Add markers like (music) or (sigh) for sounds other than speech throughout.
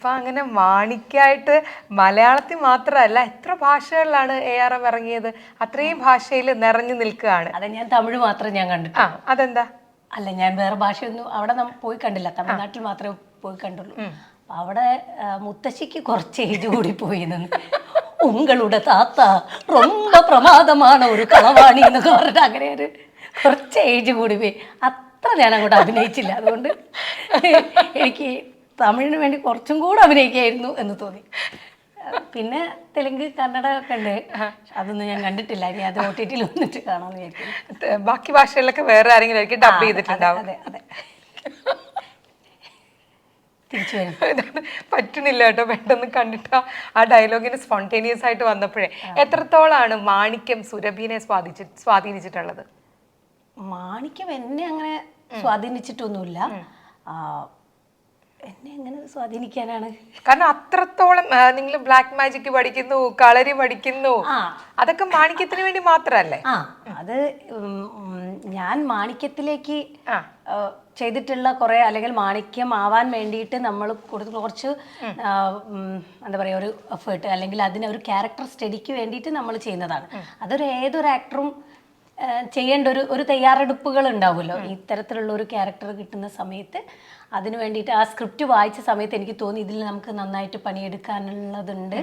അപ്പൊ അങ്ങനെ മാണിക്കായിട്ട് മലയാളത്തിൽ മാത്രമല്ല എത്ര ഭാഷകളിലാണ് എ ആർ എം ഇറങ്ങിയത് അത്രയും ഭാഷയിൽ നിറഞ്ഞു നിൽക്കുകയാണ് അത് ഞാൻ തമിഴ് മാത്രം ഞാൻ കണ്ടിട്ടു ആ അതെന്താ അല്ല ഞാൻ വേറെ ഭാഷയൊന്നും അവിടെ നമ്മ പോയി കണ്ടില്ല തമിഴ്നാട്ടിൽ മാത്രമേ പോയി കണ്ടുള്ളൂ അപ്പൊ അവിടെ ആ, മുത്തശ്ശിക്ക് കുറച്ച് ഏജ് കൂടി പോയി നിന്ന് ഉങ്ങളുടെ താത്ത ரொம்ப പ്രമാദമാണ് ഒരു കളവാണി എന്നൊക്കെ പറഞ്ഞിട്ട് അങ്ങനെ ഒരു കുറച്ച് ഏജ് കൂടി പോയി അത്ര ഞാൻ അങ്ങോട്ട് അഭിനയിച്ചില്ല അതുകൊണ്ട് എനിക്ക് തമിഴിന് വേണ്ടി കുറച്ചും കൂടെ അഭിനയിക്കായിരുന്നു എന്ന് തോന്നി. പിന്നെ തെലുങ്ക് കന്നഡ ഒക്കെ ഉണ്ട്. അതൊന്നും ഞാൻ കണ്ടിട്ടില്ല. ഇനി അത് ഒ ടി ടിയിൽ വന്നിട്ട് കാണാമെന്ന് വിചാരിക്കുന്നു. ബാക്കി ഭാഷകളിലൊക്കെ വേറെ ആരെങ്കിലും ആയിരിക്കും ഡബ് ചെയ്തിട്ടുണ്ടാവും. അതെ അതെ തിരിച്ചു വരും. (laughs) പറ്റണില്ല കേട്ടോ. പെട്ടെന്ന് കണ്ടിട്ട് ആ- ഡയലോഗിന് സ്പോണ്ടേനിയസ് ആയിട്ട് വന്നപ്പോഴേ. എത്രത്തോളാണ് മാണിക്യം സുരഭിനെ സ്വാധീനിച്ചി സ്വാധീനിച്ചിട്ടുള്ളത്? മാണിക്യം എന്നെ അങ്ങനെ സ്വാധീനിച്ചിട്ടൊന്നുമില്ല. എന്നെ എങ്ങനെ സ്വാധീനിക്കാനാണ്? കാരണം അത്രത്തോളം നിങ്ങൾ ബ്ലാക്ക് മാജിക് പഠിക്കുന്നു കളരി പഠിക്കുന്നു. അതൊക്കെ മാണിക്യത്തിന് വേണ്ടി മാത്രല്ലേ? ആ അത് ഞാൻ മാണിക്യത്തിലേക്ക് ചെയ്തിട്ടുള്ള കുറെ അല്ലെങ്കിൽ മാണിക്യം ആവാൻ വേണ്ടിയിട്ട് നമ്മൾ കൊടുത്ത കുറച്ച് എന്താ പറയുക ഒരു എഫേർട്ട് അല്ലെങ്കിൽ അതിനെ ഒരു ക്യാരക്ടർ സ്റ്റഡിക്ക് വേണ്ടിയിട്ട് നമ്മൾ ചെയ്യുന്നതാണ്. അതൊരു ഏതൊരു ആക്ടറും ചെയ്യേണ്ട ഒരു ഒരു തയ്യാറെടുപ്പുകൾ ഉണ്ടാവുമല്ലോ. ഇത്തരത്തിലുള്ള ഒരു ക്യാരക്ടർ കിട്ടുന്ന സമയത്ത് അതിന് വേണ്ടിയിട്ട് ആ സ്ക്രിപ്റ്റ് വായിച്ച സമയത്ത് എനിക്ക് തോന്നി ഇതിൽ നമുക്ക് നന്നായിട്ട് പണിയെടുക്കാനുള്ളതുണ്ട്.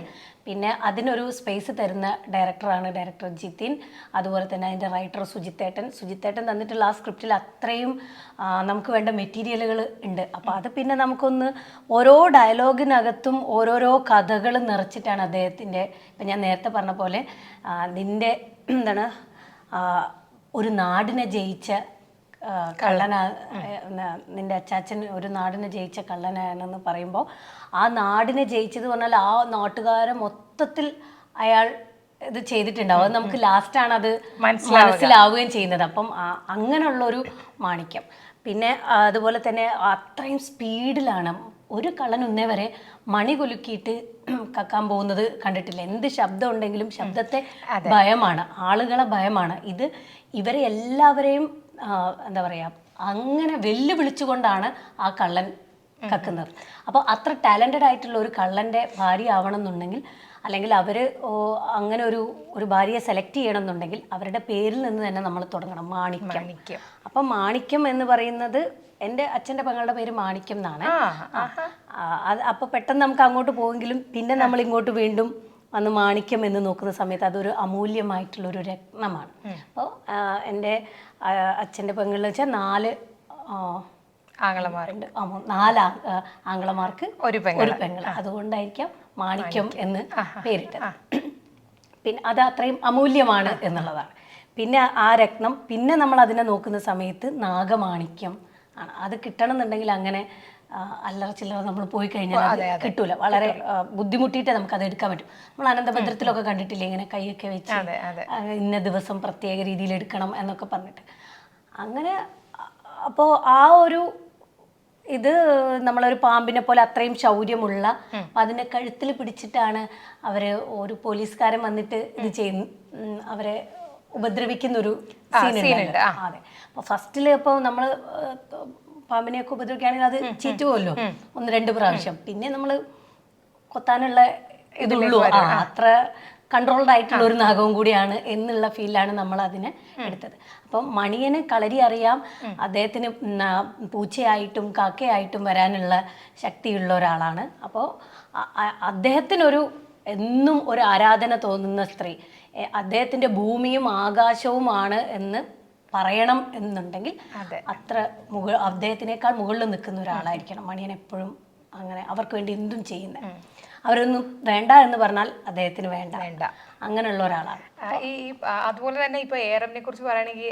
പിന്നെ അതിനൊരു സ്പേസ് തരുന്ന ഡയറക്ടറാണ് ഡയറക്ടർ ജിതിൻ അതുപോലെ തന്നെ അതിന്റെ റൈറ്റർ സുജിത്തേട്ടൻ സുജിത്തേട്ടൻ തന്നിട്ടുള്ള ആ സ്ക്രിപ്റ്റിൽ അത്രയും നമുക്ക് വേണ്ട മെറ്റീരിയലുകൾ ഉണ്ട്. അപ്പോൾ അത് പിന്നെ നമുക്കൊന്ന് ഓരോ ഡയലോഗിനകത്തും ഓരോരോ കഥകൾ നിറച്ചിട്ടാണ് അദ്ദേഹത്തിന്റെ ഇപ്പം ഞാൻ നേരത്തെ പറഞ്ഞ പോലെ നിന്റെ എന്താണ് ഒരു നാടിനെ ജയിച്ച കള്ളനാ നിന്റെ അച്ചാച്ചൻ ഒരു നാടിനെ ജയിച്ച കള്ളനാണെന്ന് പറയുമ്പോൾ ആ നാടിനെ ജയിച്ചത് പറഞ്ഞാൽ ആ നാട്ടുകാരെ മൊത്തത്തിൽ അയാൾ ഇത് ചെയ്തിട്ടുണ്ടാവും അത് നമുക്ക് ലാസ്റ്റാണ് അത് മനസ്സിലാവുകയും ചെയ്യുന്നത്. അപ്പം അങ്ങനെയുള്ളൊരു മാണിക്യം. പിന്നെ അതുപോലെ തന്നെ അത്രയും സ്പീഡിലാണ് ഒരു കള്ളൻ ഒന്നേ വരെ മണി കുലുക്കിയിട്ട് കക്കാൻ പോകുന്നത് കണ്ടിട്ടില്ല. എന്ത് ശബ്ദം ഉണ്ടെങ്കിലും ശബ്ദത്തെ ഭയമാണ്. ആളുകളെ ഭയമാണ്. ഇത് ഇവരെ എല്ലാവരെയും എന്താ പറയുക അങ്ങനെ വെല്ലുവിളിച്ചുകൊണ്ടാണ് ആ കള്ളൻ കക്കുന്നത്. അപ്പോൾ അത്ര ടാലന്റഡ് ആയിട്ടുള്ള ഒരു കള്ളന്റെ ഭാര്യ ആവണമെന്നുണ്ടെങ്കിൽ അല്ലെങ്കിൽ അവർ അങ്ങനെ ഒരു ഒരു ഭാര്യയെ സെലക്ട് ചെയ്യണം എന്നുണ്ടെങ്കിൽ അവരുടെ പേരിൽ നിന്ന് തന്നെ നമ്മൾ തുടങ്ങണം. മാണിക്യം. മാണിക്യം. അപ്പം മാണിക്യം എന്ന് പറയുന്നത് എന്റെ അച്ഛന്റെ പെങ്ങളുടെ പേര് മാണിക്യം എന്നാണ്. അപ്പോൾ പെട്ടെന്ന് നമുക്ക് അങ്ങോട്ട് പോവെങ്കിലും പിന്നെ നമ്മൾ ഇങ്ങോട്ട് വീണ്ടും വന്ന് മാണിക്യം എന്ന് നോക്കുന്ന സമയത്ത് അതൊരു അമൂല്യമായിട്ടുള്ള ഒരു രത്നമാണ്. അപ്പോൾ എന്റെ അച്ഛന്റെ പെങ്ങളെന്ന് വെച്ചാൽ നാല് ആ, ഉണ്ട് ആ, നാല് ആ- ആ, ആങ്ങളമാർക്ക് ഒരു പെങ്ങൾ അതുകൊണ്ടായിരിക്കാം മാണിക്യം എന്ന് പേരിട്ടത്. പിന്നെ അത് അത്രയും അമൂല്യമാണ് എന്നുള്ളതാണ്. പിന്നെ ആ രത്നം പിന്നെ നമ്മൾ അതിനെ നോക്കുന്ന സമയത്ത് നാഗമാണിക്യം. അത് കിട്ടണം എന്നുണ്ടെങ്കിൽ അങ്ങനെ അല്ലറ ചില്ലറ നമ്മൾ പോയി കഴിഞ്ഞാൽ അത് കിട്ടൂല. വളരെ ബുദ്ധിമുട്ടിയിട്ടേ നമുക്ക് അത് എടുക്കാൻ പറ്റും. നമ്മൾ അനന്തഭദ്രത്തിലൊക്കെ കണ്ടിട്ടില്ലേ ഇങ്ങനെ കൈയൊക്കെ വെച്ച് ഇന്ന ദിവസം പ്രത്യേക രീതിയിൽ എടുക്കണം എന്നൊക്കെ പറഞ്ഞിട്ട്. അങ്ങനെ അപ്പോ ആ ഒരു ഇത് നമ്മളൊരു പാമ്പിനെ പോലെ അത്രയും ശൗര്യമുള്ള അപ്പൊ അതിനെ കഴുത്തിൽ പിടിച്ചിട്ടാണ് അവർ ഒരു പോലീസുകാരൻ വന്നിട്ട് ഇത് ചെയ്യുന്നു അവരെ ഉപദ്രവിക്കുന്ന ഒരു സീൻ ഉണ്ട്, അതെ. അപ്പൊ ഫസ്റ്റിൽ ഇപ്പൊ നമ്മൾ പാമ്പിനെയൊക്കെ ഉപദ്രവിക്കുകയാണെങ്കിൽ അത് ചീറ്റുമല്ലോ ഒന്ന് രണ്ട് പ്രാവശ്യം. പിന്നെ നമ്മൾ കൊത്താനുള്ള ഇതുള്ളൂ അത്ര കൺട്രോൾഡ് ആയിട്ടുള്ള ഒരു നാഗവും കൂടിയാണ് എന്നുള്ള ഫീലാണ് നമ്മൾ അതിനെ എടുത്തത്. അപ്പം മണിയന് കളരി അറിയാം. അദ്ദേഹത്തിന് പൂച്ചയായിട്ടും കാക്കയായിട്ടും വരാനുള്ള ശക്തിയുള്ള ഒരാളാണ്. അപ്പോൾ അദ്ദേഹത്തിനൊരു എന്നും ഒരു ആരാധന തോന്നുന്ന സ്ത്രീ. അദ്ദേഹത്തിന്റെ അദ്ദേഹത്തിന്റെ ഭൂമിയും ആകാശവുമാണ് എന്ന് പറയണം എന്നുണ്ടെങ്കിൽ അതെ. അത്ര മുകൾ അദ്ദേഹത്തിനേക്കാൾ മുകളിൽ നിൽക്കുന്ന ഒരാളായിരിക്കണം മണിയൻ എപ്പോഴും അങ്ങനെ അവർക്ക് വേണ്ടി എന്തും ചെയ്യുന്നത്. അവരൊന്നും വേണ്ട എന്ന് പറഞ്ഞാൽ അദ്ദേഹത്തിന് വേണ്ട. വേണ്ട. അങ്ങനെയുള്ള ഒരാളാണ്. ഈ അതുപോലെ തന്നെ ഇപ്പൊ ഏറമിനെ കുറിച്ച് പറയുകയാണെങ്കിൽ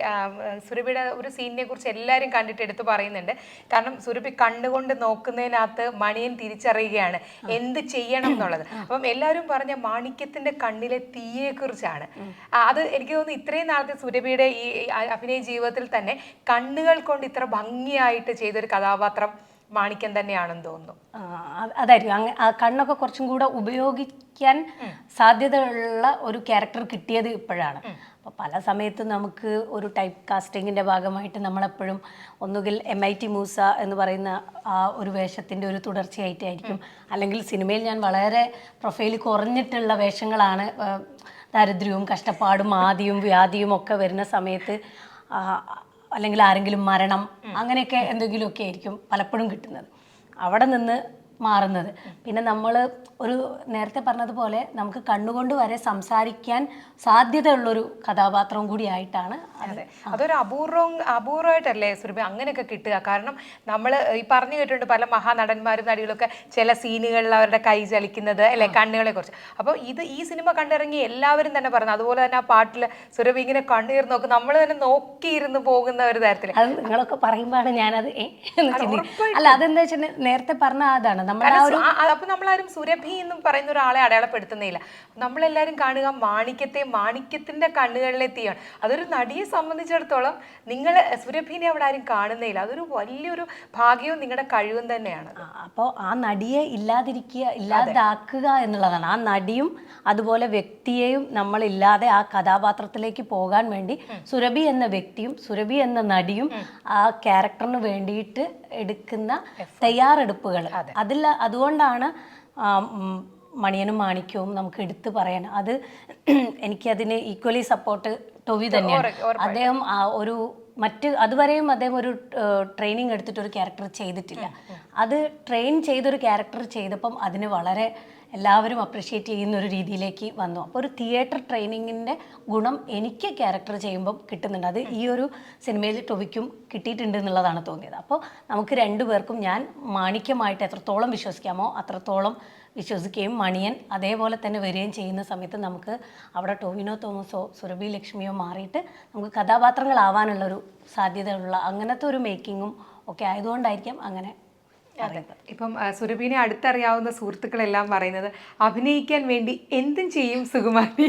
സുരഭിയുടെ ഒരു സീനിനെ കുറിച്ച് എല്ലാവരും കണ്ടിട്ട് എടുത്തു പറയുന്നുണ്ട്. കാരണം സുരഭി കണ്ടുകൊണ്ട് നോക്കുന്നതിനകത്ത് മണിയൻ തിരിച്ചറിയുകയാണ് എന്ത് ചെയ്യണം എന്നുള്ളത്. അപ്പം എല്ലാവരും പറഞ്ഞ മാണിക്യത്തിന്റെ കണ്ണിലെ തീയെ കുറിച്ചാണ് അത് എനിക്ക് തോന്നുന്നു ഇത്രയും നാളത്തെ സുരഭിയുടെ ഈ അഭിനയ ജീവിതത്തിൽ തന്നെ കണ്ണുകൾ കൊണ്ട് ഇത്ര ഭംഗിയായിട്ട് ചെയ്തൊരു കഥാപാത്രം മാണിക്യം തന്നെയാണെന്ന് തോന്നുന്നു. അതായിരിക്കും. ആ കണ്ണൊക്കെ കുറച്ചും കൂടെ ഉപയോഗിക്കാൻ സാധ്യതയുള്ള ഒരു ക്യാരക്ടർ കിട്ടിയത് ഇപ്പോഴാണ്. അപ്പോൾ പല സമയത്തും നമുക്ക് ഒരു ടൈപ്പ് കാസ്റ്റിങ്ങിന്റെ ഭാഗമായിട്ട് നമ്മളെപ്പോഴും ഒന്നുകിൽ എം ഐ ടി മൂസ എന്ന് പറയുന്ന ആ ഒരു വേഷത്തിന്റെ ഒരു തുടർച്ചയായിട്ടായിരിക്കും. അല്ലെങ്കിൽ സിനിമയിൽ ഞാൻ വളരെ പ്രൊഫൈൽ കുറഞ്ഞിട്ടുള്ള വേഷങ്ങളാണ് ദാരിദ്ര്യവും കഷ്ടപ്പാടും ആദിയും വ്യാധിയും ഒക്കെ വരുന്ന സമയത്ത് അല്ലെങ്കിൽ ആരെങ്കിലും മരണം അങ്ങനെയൊക്കെ എന്തെങ്കിലുമൊക്കെ ആയിരിക്കും പലപ്പോഴും കിട്ടുന്നത്. അവിടെ നിന്ന് മാറുന്നത്. പിന്നെ നമ്മൾ ഒരു നേരത്തെ പറഞ്ഞതുപോലെ നമുക്ക് കണ്ണുകൊണ്ട് വരെ സംസാരിക്കാൻ സാധ്യതയുള്ളൊരു കഥാപാത്രവും കൂടി ആയിട്ടാണ് അതെ. അതൊരു അപൂർവം അപൂർവമായിട്ടല്ലേ സുരഭി അങ്ങനെയൊക്കെ കിട്ടുക. കാരണം നമ്മൾ ഈ പറഞ്ഞു കേട്ടിട്ടുണ്ട് പല മഹാനടന്മാരും നടികളൊക്കെ ചില സീനുകളിൽ അവരുടെ കൈ ചലിക്കുന്നത് അല്ലെ കണ്ണുകളെ കുറിച്ച്. അപ്പോൾ ഇത് ഈ സിനിമ കണ്ടിറങ്ങി എല്ലാവരും തന്നെ പറഞ്ഞു. അതുപോലെ തന്നെ ആ പാട്ടിൽ സുരഭി ഇങ്ങനെ കണ്ണീർ നോക്കും. നമ്മൾ തന്നെ നോക്കിയിരുന്ന് പോകുന്ന ഒരു തരത്തിൽ അത് നിങ്ങളൊക്കെ പറയുമ്പോഴാണ് ഞാനത് അല്ല അതെന്താ വെച്ചാൽ നേരത്തെ പറഞ്ഞ അതാണ് അപ്പൊ നമ്മളാരും സുരഭി എന്ന് പറയുന്ന ഒരാളെ അടയാളപ്പെടുത്തുന്നില്ല നമ്മളെല്ലാരും കാണുക മാണിക്യത്തെ മാണിക്യത്തിന്റെ കണ്ണുകളിലെത്തിയാണ് അതൊരു നടിയെ സംബന്ധിച്ചിടത്തോളം നിങ്ങൾ സുരഭിനെ അവിടെ ആരും കാണുന്നില്ല അതൊരു വലിയൊരു ഭാഗ്യവും നിങ്ങളുടെ കഴിവും തന്നെയാണ്. അപ്പോൾ ആ നടിയെ ഇല്ലാതിരിക്കുക ഇല്ലാതാക്കുക എന്നുള്ളതാണ്. ആ നടിയും അതുപോലെ വ്യക്തിയെയും നമ്മളില്ലാതെ ആ കഥാപാത്രത്തിലേക്ക് പോകാൻ വേണ്ടി സുരഭി എന്ന വ്യക്തിയും സുരഭി എന്ന നടിയും ആ ക്യാരക്ടറിന് വേണ്ടിയിട്ട് എടുക്കുന്ന തയ്യാറെടുപ്പുകൾ. അതിൽ അതുകൊണ്ടാണ് മണിയനും മാണിക്യവും നമുക്ക് എടുത്തു പറയാൻ. അത് എനിക്കതിന് ഈക്വലി സപ്പോർട്ട് ടൊവി തന്നെയാണ്. അദ്ദേഹം ഒരു മറ്റ് അതുവരെയും അദ്ദേഹം ഒരു ട്രെയിനിങ് എടുത്തിട്ട് ഒരു ക്യാരക്ടർ ചെയ്തിട്ടില്ല. അത് ട്രെയിൻ ചെയ്തൊരു ക്യാരക്ടർ ചെയ്തപ്പം അതിന് വളരെ എല്ലാവരും അപ്രിഷ്യേറ്റ് ചെയ്യുന്ന ഒരു രീതിയിലേക്ക് വന്നു. അപ്പോൾ ഒരു തിയേറ്റർ ട്രെയിനിങ്ങിന്റെ ഗുണം എനിക്ക് ക്യാരക്ടർ ചെയ്യുമ്പം കിട്ടുന്നുണ്ട്. അത് ഈ ഒരു സിനിമയിൽ ടൊവിക്കും കിട്ടിയിട്ടുണ്ട് എന്നുള്ളതാണ് തോന്നിയത്. അപ്പോൾ നമുക്ക് രണ്ടുപേർക്കും ഞാൻ മാണിക്യമായിട്ട് എത്രത്തോളം വിശ്വസിക്കാമോ അത്രത്തോളം വിശ്വസിക്കുകയും മണിയൻ അതേപോലെ തന്നെ വരികയും ചെയ്യുന്ന സമയത്ത് നമുക്ക് അവിടെ ടോവിനോ തോമസോ സുരഭി ലക്ഷ്മിയോ മാറിയിട്ട് നമുക്ക് കഥാപാത്രങ്ങളാവാനുള്ളൊരു സാധ്യതയുള്ള അങ്ങനത്തെ ഒരു മേക്കിങ്ങും ഒക്കെ ആയതുകൊണ്ടായിരിക്കാം അങ്ങനെ പറയുന്നത്. ഇപ്പം സുരഭിനെ അടുത്തറിയാവുന്ന സുഹൃത്തുക്കളെല്ലാം പറയുന്നത് അഭിനയിക്കാൻ വേണ്ടി എന്തും ചെയ്യും സുകുമാരി.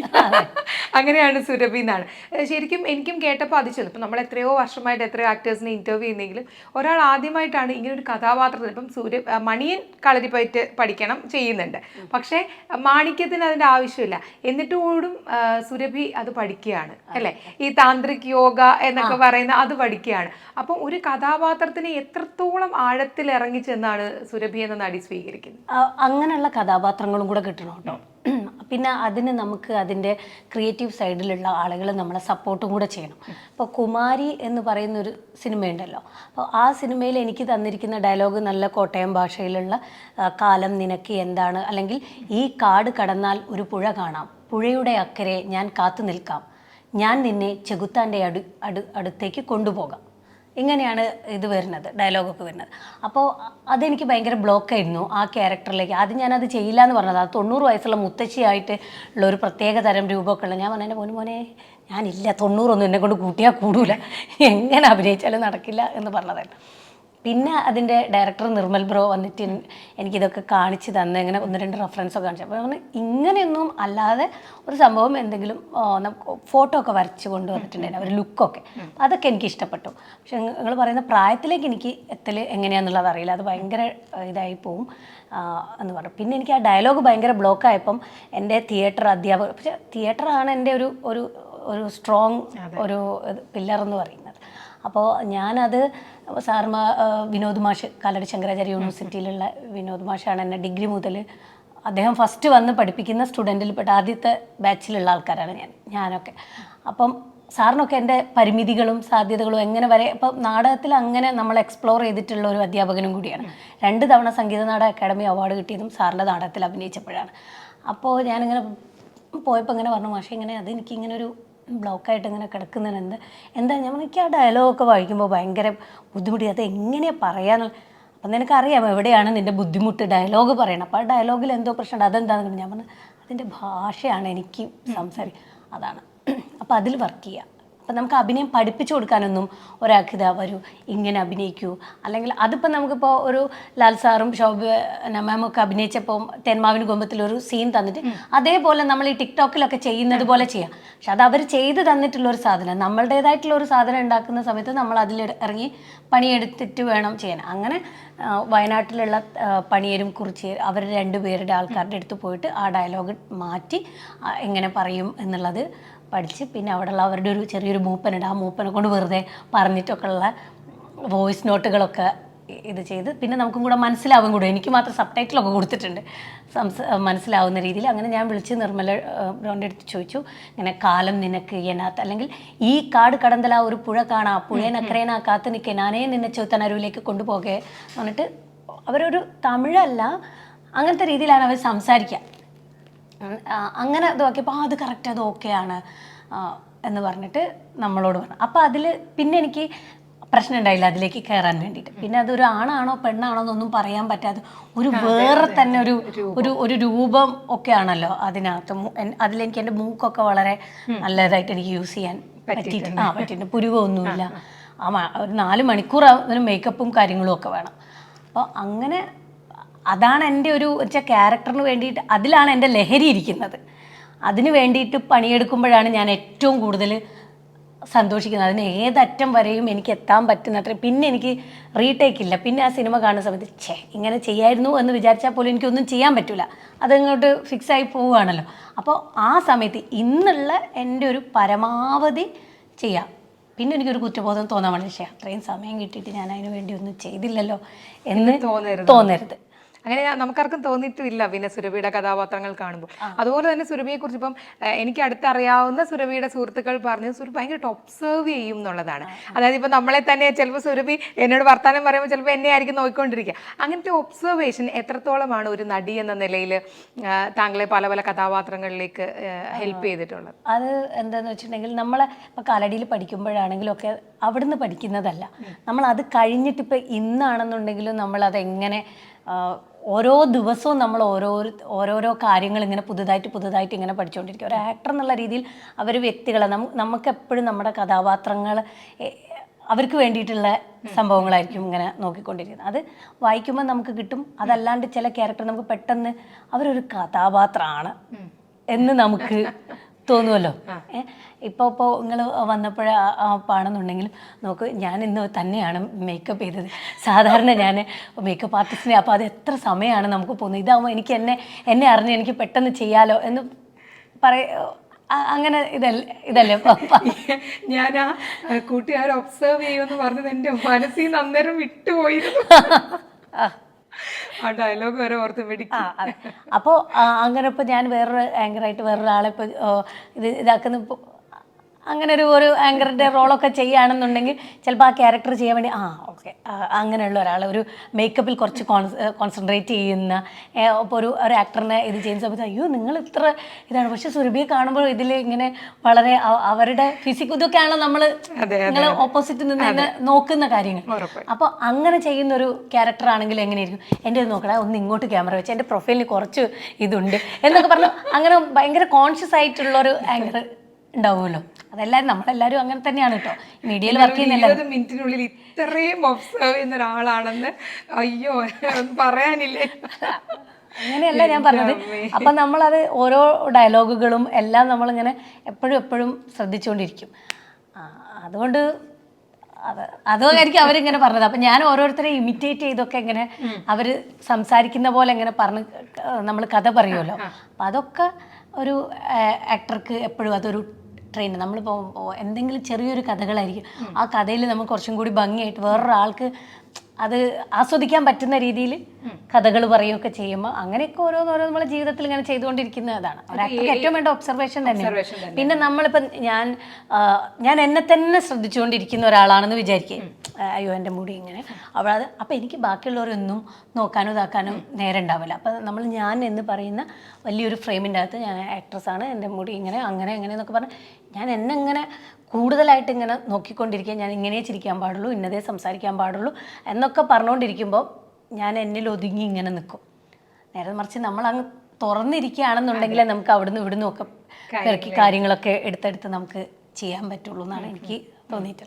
അങ്ങനെയാണ് സുരഭി എന്നാണ്. ശരിക്കും എനിക്കും കേട്ടപ്പോൾ അത് ചെന്നു ഇപ്പം നമ്മൾ എത്രയോ വർഷമായിട്ട് എത്രയോ ആക്ടേഴ്സിനെ ഇന്റർവ്യൂ ചെയ്യുന്നെങ്കിലും ഒരാൾ ആദ്യമായിട്ടാണ് ഇങ്ങനെ ഒരു കഥാപാത്രത്തിൽ ഇപ്പം സൂര്യ മണിയൻ കളരിപ്പയറ്റ് പഠിക്കണം ചെയ്യുന്നുണ്ട്. പക്ഷേ മാണിക്യത്തിന് അതിന്റെ ആവശ്യമില്ല. എന്നിട്ട് കൂടും സുരഭി അത് പഠിക്കുകയാണ് അല്ലേ? ഈ താന്ത്രിക് യോഗ എന്നൊക്കെ പറയുന്ന അത് പഠിക്കുകയാണ്. അപ്പം ഒരു കഥാപാത്രത്തിന് എത്രത്തോളം ആഴത്തിൽ ഇറങ്ങി ചെന്നാണ് സുരഭി എന്ന നടി സ്വീകരിക്കുന്നത്. അങ്ങനെയുള്ള കഥാപാത്രങ്ങളും കൂടെ കിട്ടണം? കേട്ടോ പിന്നെ അതിന് നമുക്ക് അതിന്റെ ക്രിയേറ്റീവ് സൈഡിലുള്ള ആളുകൾ നമ്മളെ സപ്പോർട്ടും കൂടെ ചെയ്യണം. അപ്പോൾ കുമാരി എന്ന് പറയുന്ന ഒരു സിനിമയുണ്ടല്ലോ. അപ്പോൾ ആ സിനിമയിൽ എനിക്ക് തന്നിരിക്കുന്ന ഡയലോഗ് നല്ല കോട്ടയം ഭാഷയിലുള്ള കാലം നിനക്ക് എന്താണ്? അല്ലെങ്കിൽ ഈ കാട് കടന്നാൽ ഒരു പുഴ കാണാം. പുഴയുടെ അക്കരെ ഞാൻ കാത്തു നിൽക്കാം. ഞാൻ നിന്നെ ചെകുത്താന്റെ അടു അടു അടുത്തേക്ക് കൊണ്ടുപോകാം. ഇങ്ങനെയാണ് ഇത് വരുന്നത് ഡയലോഗൊക്കെ വരുന്നത്. അപ്പോൾ അതെനിക്ക് ഭയങ്കര ബ്ലോക്കായിരുന്നു ആ ക്യാരക്ടറിലേക്ക് ആദ്യം ഞാനത് ചെയ്യില്ല എന്ന് പറഞ്ഞത്. അത് തൊണ്ണൂറ് വയസ്സുള്ള മുത്തശ്ശിയായിട്ട് ഉള്ള ഒരു പ്രത്യേക തരം രൂപമൊക്കെ ഉള്ള ഞാൻ പറഞ്ഞു മോനെ മോനെ ഞാനില്ല. തൊണ്ണൂറൊന്നും എന്നെ കൊണ്ട് കൂട്ടിയാൽ കൂടൂല. എങ്ങനെ അഭിനയിച്ചാലും നടക്കില്ല എന്ന് പറഞ്ഞതായിരുന്നു. പിന്നെ അതിന്റെ ഡയറക്ടർ നിർമ്മൽ ബ്രോ വന്നിട്ട് എനിക്കിതൊക്കെ കാണിച്ച് തന്ന് ഇങ്ങനെ ഒന്ന് രണ്ട് റെഫറൻസ് ഒക്കെ കാണിച്ചു. അപ്പോൾ പറഞ്ഞു ഇങ്ങനെയൊന്നും അല്ലാതെ ഒരു സംഭവം എന്തെങ്കിലും നമുക്ക് ഫോട്ടോ ഒക്കെ വരച്ച് കൊണ്ടുവന്നിട്ടുണ്ടായിരുന്നു ഒരു ലുക്കൊക്കെ അതൊക്കെ എനിക്ക് ഇഷ്ടപ്പെട്ടു. പക്ഷെ നിങ്ങൾ പറയുന്ന പ്രായത്തിലേക്ക് എനിക്ക് എത്തൽ എങ്ങനെയാണെന്നുള്ളത് അറിയില്ല. അത് ഭയങ്കര ഇതായി പോവും എന്ന് പറഞ്ഞു. പിന്നെ എനിക്ക് ആ ഡയലോഗ് ഭയങ്കര ബ്ലോക്ക് ആയപ്പം എന്റെ തിയേറ്റർ അധ്യാപകർ പക്ഷേ തിയേറ്ററാണ് എന്റെ ഒരു ഒരു ഒരു സ്ട്രോങ് ഒരു പില്ലർ എന്ന് പറയുന്നത് അപ്പോൾ ഞാനത് സാർമാ വിനോദ് മാഷ് കാലടി ശങ്കരാചാര്യ യൂണിവേഴ്സിറ്റിയിലുള്ള വിനോദ് മാഷാണ് എന്നെ ഡിഗ്രി മുതൽ അദ്ദേഹം ഫസ്റ്റ് വന്ന് പഠിപ്പിക്കുന്ന സ്റ്റുഡന്റിൽപ്പെട്ട ആദ്യത്തെ ബാച്ചിലുള്ള ആൾക്കാരാണ് ഞാൻ ഞാനൊക്കെ. അപ്പം സാറിനൊക്കെ എന്റെ പരിമിതികളും സാധ്യതകളും എങ്ങനെ വരെ ഇപ്പം നാടകത്തിൽ അങ്ങനെ നമ്മൾ എക്സ്പ്ലോർ ചെയ്തിട്ടുള്ള ഒരു അധ്യാപകനും കൂടിയാണ്. രണ്ട് തവണ സംഗീത നാടക അക്കാദമി അവാർഡ് കിട്ടിയതും സാറിന്റെ നാടകത്തിൽ അഭിനയിച്ചപ്പോഴാണ്. അപ്പോൾ ഞാനിങ്ങനെ പോയപ്പോൾ ഇങ്ങനെ പറഞ്ഞു മാഷെ ഇങ്ങനെ അത് ഒരു ബ്ലോക്കായിട്ട് ഇങ്ങനെ കിടക്കുന്നതിന് എന്ത് എന്താ ഞാൻ എനിക്ക് ആ ഡയലോഗൊക്കെ വായിക്കുമ്പോൾ ഭയങ്കര ബുദ്ധിമുട്ടി. അത് എങ്ങനെയാണ് പറയാന്ന് അപ്പം നിനക്കറിയാം എവിടെയാണ് നിന്റെ ബുദ്ധിമുട്ട് ഡയലോഗ് പറയണം അപ്പോൾ ആ ഡയലോഗിൽ എന്തോ പ്രശ്നമുണ്ട്. അതെന്താണെന്ന് ഞാൻ പറഞ്ഞു അതിന്റെ ഭാഷയാണ് എനിക്ക് സംസാരിക്കുക അതാണ്. അപ്പോൾ അതിൽ വർക്ക് ചെയ്യുക അപ്പം നമുക്ക് അഭിനയം പഠിപ്പിച്ചു കൊടുക്കാനൊന്നും ഒരാൾക്ക് ഇതാ വരൂ. ഇങ്ങനെ അഭിനയിക്കൂ. അല്ലെങ്കിൽ അതിപ്പോൾ നമുക്കിപ്പോൾ ഒരു ലാൽ സാറും ശോഭ മാമൊക്കെ അഭിനയിച്ചപ്പോൾ തെന്മാവിന് കുമ്പത്തിൽ ഒരു സീൻ തന്നിട്ട് അതേപോലെ നമ്മൾ ഈ ടിക്ടോക്കിലൊക്കെ ചെയ്യുന്നത് പോലെ ചെയ്യാം. പക്ഷെ അത് അവർ ചെയ്ത് തന്നിട്ടുള്ള ഒരു സാധനം. നമ്മളുടേതായിട്ടുള്ള ഒരു സാധനം ഉണ്ടാക്കുന്ന സമയത്ത് നമ്മൾ അതിൽ ഇറങ്ങി പണിയെടുത്തിട്ട് വേണം ചെയ്യാൻ. അങ്ങനെ വയനാട്ടിലുള്ള പണിയരും കുറിച്ച് അവർ രണ്ടുപേരുടെ ആൾക്കാരുടെ അടുത്ത് പോയിട്ട് ആ ഡയലോഗ് മാറ്റി എങ്ങനെ പറയും എന്നുള്ളത് പഠിച്ച് പിന്നെ അവിടെയുള്ള അവരുടെ ഒരു ചെറിയൊരു മൂപ്പനുണ്ട്. ആ മൂപ്പനെ കൊണ്ട് വെറുതെ പറഞ്ഞിട്ടൊക്കെ ഉള്ള വോയിസ് നോട്ടുകളൊക്കെ ഇത് ചെയ്ത് പിന്നെ നമുക്കും കൂടെ മനസ്സിലാവും കൂടെ. എനിക്ക് മാത്രം സബ് ടൈറ്റിലൊക്കെ കൊടുത്തിട്ടുണ്ട്. സംസ മനസ്സിലാവുന്ന രീതിയിൽ. അങ്ങനെ ഞാൻ വിളിച്ച് നിർമ്മല ബ്രോന്റെ അടുത്ത് ചോദിച്ചു. ഇങ്ങനെ കാലം നിനക്ക് എനാത്ത് അല്ലെങ്കിൽ ഈ കാട് കടന്തല ഒരു പുഴ കാണാ. പുഴേനക്കരേനാ കാത്ത് നിൽക്കെ. ഞാനേ നിന്നെ ചെത്തനരുവിലേക്ക് കൊണ്ടുപോകേ എന്ന് പറഞ്ഞിട്ട് അവരൊരു തമിഴല്ല. അങ്ങനത്തെ രീതിയിലാണ് അവർ സംസാരിക്കുക അങ്ങനെ ഇത് നോക്കിയപ്പോൾ ആ അത് കറക്റ്റ് അത് ആണ്. എന്ന് പറഞ്ഞിട്ട് നമ്മളോട് പറഞ്ഞു. അപ്പോൾ അതിൽ പിന്നെ എനിക്ക് പ്രശ്നം ഉണ്ടായില്ല അതിലേക്ക് കയറാൻ വേണ്ടിയിട്ട്. പിന്നെ അതൊരു ആണാണോ പെണ്ണാണോ എന്നൊന്നും പറയാൻ പറ്റാതെ ഒരു വേറെ തന്നെ ഒരു ഒരു ഒരു രൂപം. ഒക്കെ ആണല്ലോ അതിനകത്ത്. അതിലെനിക്ക് എന്റെ മൂക്കൊക്കെ വളരെ നല്ലതായിട്ട് എനിക്ക് യൂസ് ചെയ്യാൻ പറ്റിയിട്ട് ആ പറ്റിയിട്ടുണ്ട്. പുരുവൊന്നുമില്ല ആ ഒരു നാല് മണിക്കൂർ മേക്കപ്പും കാര്യങ്ങളും ഒക്കെ വേണം. അപ്പോൾ അങ്ങനെ അതാണ് എന്റെ ഒരു വെച്ചാൽ ക്യാരക്ടറിന് വേണ്ടിയിട്ട് അതിലാണ് എന്റെ ലഹരി ഇരിക്കുന്നത്. അതിന് വേണ്ടിയിട്ട് പണിയെടുക്കുമ്പോഴാണ് ഞാൻ ഏറ്റവും കൂടുതൽ സന്തോഷിക്കുന്നത്. അതിന് ഏതറ്റം വരെയും എനിക്ക് എത്താൻ പറ്റുന്നത്ര പിന്നെ എനിക്ക് റീടേക്ക് ഇല്ല. പിന്നെ ആ സിനിമ കാണുന്ന സമയത്ത് ഛേ ഇങ്ങനെ ചെയ്യായിരുന്നു എന്ന് വിചാരിച്ചാൽ പോലും എനിക്കൊന്നും ചെയ്യാൻ പറ്റില്ല അതങ്ങോട്ട് ഫിക്സായി പോവുകയാണല്ലോ. അപ്പോൾ ആ സമയത്ത് ഇന്നുള്ള എന്റെ ഒരു പരമാവധി ചെയ്യാം. പിന്നെ എനിക്കൊരു കുറ്റബോധം തോന്നാൻ വളരെ പക്ഷേ അത്രയും സമയം കിട്ടിയിട്ട് ഞാൻ അതിന് വേണ്ടി ഒന്നും ചെയ്തില്ലല്ലോ എന്ന് തോന്നരുത്. തോന്നരുത്. അങ്ങനെ നമുക്കാർക്കും തോന്നിയിട്ടില്ല പിന്നെ സുരഭിയുടെ കഥാപാത്രങ്ങൾ കാണുമ്പോൾ. അതുപോലെ തന്നെ സുരഭിയെ കുറിച്ച് ഇപ്പം എനിക്ക് അടുത്തറിയാവുന്ന സുരഭിയുടെ സുഹൃത്തുക്കൾ പറഞ്ഞു സുരഭി ഭയങ്കരമായിട്ട് ഒബ്സേർവ് ചെയ്യും എന്നുള്ളതാണ്. അതായത് ഇപ്പം നമ്മളെ തന്നെ ചിലപ്പോൾ സുരഭി എന്നോട് വർത്തമാനം പറയുമ്പോൾ ചിലപ്പോൾ എന്നെ ആയിരിക്കും നോക്കിക്കൊണ്ടിരിക്കുക അങ്ങനത്തെ ഒബ്സർവേഷൻ എത്രത്തോളമാണ് ഒരു നടി എന്ന നിലയിൽ താങ്കളെ പല പല കഥാപാത്രങ്ങളിലേക്ക് ഹെൽപ്പ് ചെയ്തിട്ടുള്ളത്? അത് എന്താണെന്ന് വെച്ചിട്ടുണ്ടെങ്കിൽ നമ്മൾ ഇപ്പൊ കാലടിയിൽ പഠിക്കുമ്പോഴാണെങ്കിലും ഒക്കെ അവിടുന്ന് പഠിക്കുന്നതല്ല. നമ്മൾ അത് കഴിഞ്ഞിട്ട് ഇപ്പം ഇന്നാണെന്നുണ്ടെങ്കിലും നമ്മൾ അതെങ്ങനെ ഓരോ ദിവസവും നമ്മൾ ഓരോ ഓരോരോ കാര്യങ്ങൾ ഇങ്ങനെ പുതുതായിട്ട് പുതുതായിട്ട് ഇങ്ങനെ പഠിച്ചുകൊണ്ടിരിക്കും. ഒരു ആക്ടർ എന്നുള്ള രീതിയിൽ അവർ വ്യക്തികളെ നമുക്ക് എപ്പോഴും നമ്മുടെ കഥാപാത്രങ്ങൾ അവർക്ക് വേണ്ടിയിട്ടുള്ള സംഭവങ്ങളായിരിക്കും ഇങ്ങനെ നോക്കിക്കൊണ്ടിരിക്കുന്നത്. അത് വായിക്കുമ്പോൾ നമുക്ക് കിട്ടും. അതല്ലാണ്ട് ചില ക്യാരക്ടർ നമുക്ക് പെട്ടെന്ന് അവരൊരു കഥാപാത്രമാണ് എന്ന് നമുക്ക് തോന്നുമല്ലോ ഇപ്പോൾ ഇപ്പോൾ നിങ്ങൾ വന്നപ്പോഴ പാണെന്നുണ്ടെങ്കിലും നമുക്ക് ഞാൻ ഇന്ന് തന്നെയാണ് മേക്കപ്പ് ചെയ്തത്. സാധാരണ ഞാൻ മേക്കപ്പ് ആർട്ടിസ്റ്റിനെ അപ്പോൾ അത് എത്ര സമയമാണ് നമുക്ക് പോകുന്നത്? ഇതാകുമ്പോൾ എനിക്ക് എന്നെ എന്നെ അറിഞ്ഞ് എനിക്ക് പെട്ടെന്ന് ചെയ്യാലോ എന്ന് പറയ അങ്ങനെ ഇതല്ലേ ഇതല്ലേ ഞാൻ ആ കൂട്ടുകാർ ഒബ്സർവ് ചെയ്യുമെന്ന് പറഞ്ഞത് എന്റെ മനസ്സിൽ നിന്ന് അന്നേരം വിട്ടുപോയിരുന്നു. ആ. ആ ഡയലോഗ് വരെ ഓർത്ത് പിടിക്കും. അപ്പോൾ അങ്ങനെ ഇപ്പോൾ ഞാൻ വേറൊരു ആങ്കറായിട്ട് വേറൊരാളെ ഇപ്പോൾ ഇത് ഇതാക്കുന്ന അങ്ങനെ ഒരു ഒരു ആങ്കറിന്റെ റോളൊക്കെ ചെയ്യുകയാണെന്നുണ്ടെങ്കിൽ ചിലപ്പോൾ ആ ക്യാരക്ടർ ചെയ്യാൻ വേണ്ടി ആ ഓക്കെ അങ്ങനെയുള്ള ഒരാൾ ഒരു മേക്കപ്പിൽ കുറച്ച് കോൺസെൻട്രേറ്റ് ചെയ്യുന്ന ഇപ്പോൾ ഒരു ഒരു ആക്ടറിനെ ഇത് ചെയ്യുന്ന സമയത്ത് അയ്യോ നിങ്ങൾ ഇത്ര ഇതാണ്. പക്ഷെ സുരഭിയെ കാണുമ്പോൾ ഇതിൽ ഇങ്ങനെ വളരെ അവരുടെ ഫിസിക് ഇതൊക്കെയാണ് നമ്മൾ നിങ്ങൾ ഓപ്പോസിറ്റ് നിന്ന് നോക്കുന്ന കാര്യങ്ങൾ. അപ്പോൾ അങ്ങനെ ചെയ്യുന്ന ഒരു ക്യാരക്ടർ ആണെങ്കിൽ എങ്ങനെയായിരിക്കും? എന്റെ ഇത് നോക്കണേ ഒന്ന് ഇങ്ങോട്ട് ക്യാമറ വെച്ച് എന്റെ പ്രൊഫൈലിൽ കുറച്ച് ഇതുണ്ട് എന്നൊക്കെ പറഞ്ഞു അങ്ങനെ ഭയങ്കര കോൺഷ്യസ് ആയിട്ടുള്ള ഒരു ആങ്കർ ഉണ്ടാവുമല്ലോ. അതെല്ലാവരും നമ്മളെല്ലാരും അങ്ങനെ തന്നെയാണ് കേട്ടോ. മീഡിയയിൽ വർക്ക് ചെയ്യുന്നില്ല മിനിറ്റിനുള്ളിൽ ഇത്രയും ഒബ്സർവ് ചെയ്യുന്ന ഒരാളാണെന്ന് അയ്യോ പറയാനില്ല? അങ്ങനെയല്ല ഞാൻ പറഞ്ഞത്. അപ്പം നമ്മളത് ഓരോ ഡയലോഗുകളും എല്ലാം നമ്മളിങ്ങനെ എപ്പോഴും എപ്പോഴും ശ്രദ്ധിച്ചുകൊണ്ടിരിക്കും. അതുകൊണ്ട് അത് അതുകൊണ്ടായിരിക്കും അവരിങ്ങനെ പറഞ്ഞത്. അപ്പം ഞാൻ ഓരോരുത്തരെ ഇമിറ്റേറ്റ് ചെയ്തൊക്കെ ഇങ്ങനെ അവർ സംസാരിക്കുന്ന പോലെ ഇങ്ങനെ പറഞ്ഞ് നമ്മൾ കഥ പറയുമല്ലോ. അപ്പം അതൊക്കെ ഒരു ആക്ടർക്ക് എപ്പോഴും അതൊരു ട്രെയിൻ നമ്മളിപ്പോൾ എന്തെങ്കിലും ചെറിയൊരു കഥകളായിരിക്കും. ആ കഥയിൽ നമുക്ക് കുറച്ചും കൂടി ഭംഗിയായിട്ട് വേറൊരാൾക്ക് അത് ആസ്വദിക്കാൻ പറ്റുന്ന രീതിയിൽ കഥകൾ പറയുകയൊക്കെ ചെയ്യുമ്പോൾ അങ്ങനെയൊക്കെ ഓരോന്നോരോ നമ്മളെ ജീവിതത്തിൽ ഇങ്ങനെ ചെയ്തുകൊണ്ടിരിക്കുന്നതാണ് ഏറ്റവും വേണ്ട ഒബ്സർവേഷൻ തന്നെ. പിന്നെ നമ്മളിപ്പം ഞാൻ ഞാൻ എന്നെ തന്നെ ശ്രദ്ധിച്ചുകൊണ്ടിരിക്കുന്ന ഒരാളാണെന്ന് വിചാരിക്കുക അയ്യോ എന്റെ മുടി ഇങ്ങനെ. അവളത് അത് അപ്പം എനിക്ക് ബാക്കിയുള്ളവരൊന്നും നോക്കാനോ ഇതാക്കാനോ നേരം ഉണ്ടാവില്ല. അപ്പം നമ്മൾ ഞാൻ എന്ന് പറയുന്ന വലിയൊരു ഫ്രെയിമിന്റെ അകത്ത് ഞാൻ ആക്ട്രസ്സാണ് എന്റെ മുടി ഇങ്ങനെ അങ്ങനെ അങ്ങനെ എന്നൊക്കെ പറഞ്ഞ് ഞാൻ എന്നെ ഇങ്ങനെ കൂടുതലായിട്ട് ഇങ്ങനെ നോക്കിക്കൊണ്ടിരിക്കുക ഞാൻ ഇങ്ങനെ ചിരിക്കാൻ പാടുള്ളൂ ഇന്നതേ സംസാരിക്കാൻ പാടുള്ളൂ എന്നൊക്കെ പറഞ്ഞുകൊണ്ടിരിക്കുമ്പോൾ ഞാൻ എന്നിൽ ഒതുങ്ങി ഇങ്ങനെ നിൽക്കും നേരെ മറിച്ച് നമ്മൾ അങ്ങ് തുറന്നിരിക്കുകയാണെന്നുണ്ടെങ്കിൽ നമുക്ക് അവിടുന്ന് ഇവിടുന്ന് ഒക്കെ ഇറക്കി കാര്യങ്ങളൊക്കെ എടുത്തെടുത്ത് നമുക്ക് ചെയ്യാൻ പറ്റുള്ളൂ എന്നാണ് എനിക്ക് തോന്നിയിട്ടുള്ളത്.